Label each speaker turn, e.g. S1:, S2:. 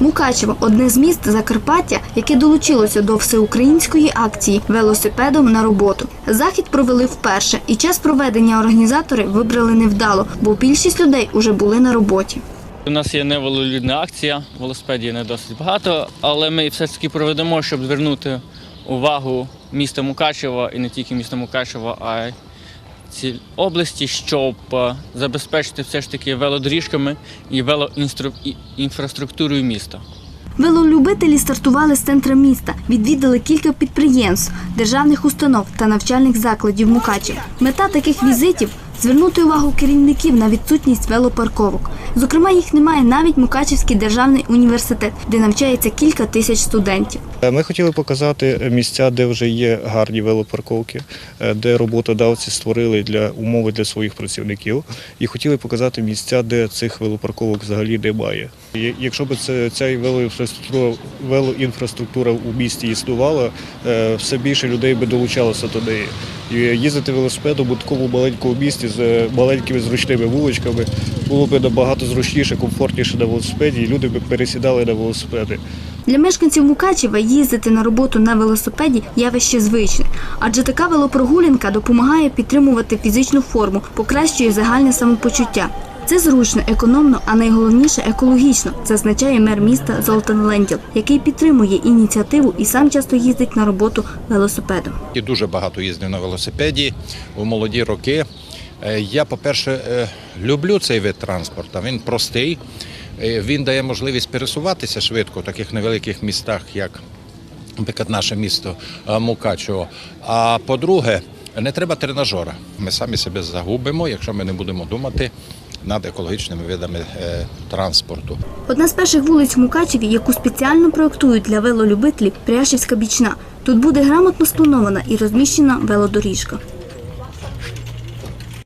S1: Мукачево одне з міст Закарпаття, яке долучилося до всеукраїнської акції велосипедом на роботу. Захід провели вперше, і час проведення організатори вибрали невдало, бо більшість людей уже були на роботі.
S2: У нас є невелолюдна акція, велосипедів не досить багато, але ми все ж таки проведемо, щоб звернути увагу міста Мукачева і не тільки міста Мукачева, а й ці області, щоб е, забезпечити все ж таки велодоріжками і велоінфраструктурою міста.
S1: Велолюбителі стартували з центра міста, відвідали кілька підприємств, державних установ та навчальних закладів Мукачева. Мета таких візитів звернути увагу керівників на відсутність велопарковок. Зокрема, їх немає навіть Мукачевський державний університет, де навчається кілька тисяч студентів.
S3: Е, Ми хотіли показати місця, де вже є гарні велопарковки, е, де роботодавці створили для умови для своїх працівників, і хотіли показати місця, де цих велопарковок взагалі немає. Якщо б ця велоінфраструктура, велоінфраструктура у місті існувала, е, все більше людей би долучалося до неї. Їздити велосипедом у такому маленькому місті з е, маленькими зручними вуличками було б набагато зручніше, комфортніше на велосипеді, і люди б пересідали на велосипеди.
S1: Для мешканців Мукачева їздити на роботу на велосипеді явище звичне, адже така велопрогулянка допомагає підтримувати фізичну форму, покращує загальне самопочуття. Це зручно, економно, а найголовніше екологічно, зазначає мер міста Золтан Ленділ, який підтримує ініціативу і сам часто їздить на роботу велосипедом.
S4: І дуже багато їздив на велосипеді у молоді роки. Е, Я, по-перше, е, люблю цей вид транспорту. Він простий, він дає можливість пересуватися швидко в таких невеликих містах, як наприклад, наше місто е, Мукачево. А по-друге, не треба тренажера. Ми самі себе загубимо, якщо ми не будемо думати над екологічними видами е, транспорту.
S1: Одна з перших вулиць в Мукачеві, яку спеціально проектують для велолюбителів, Пряшівська бічна. Тут буде грамотно спланована і розміщена велодоріжка.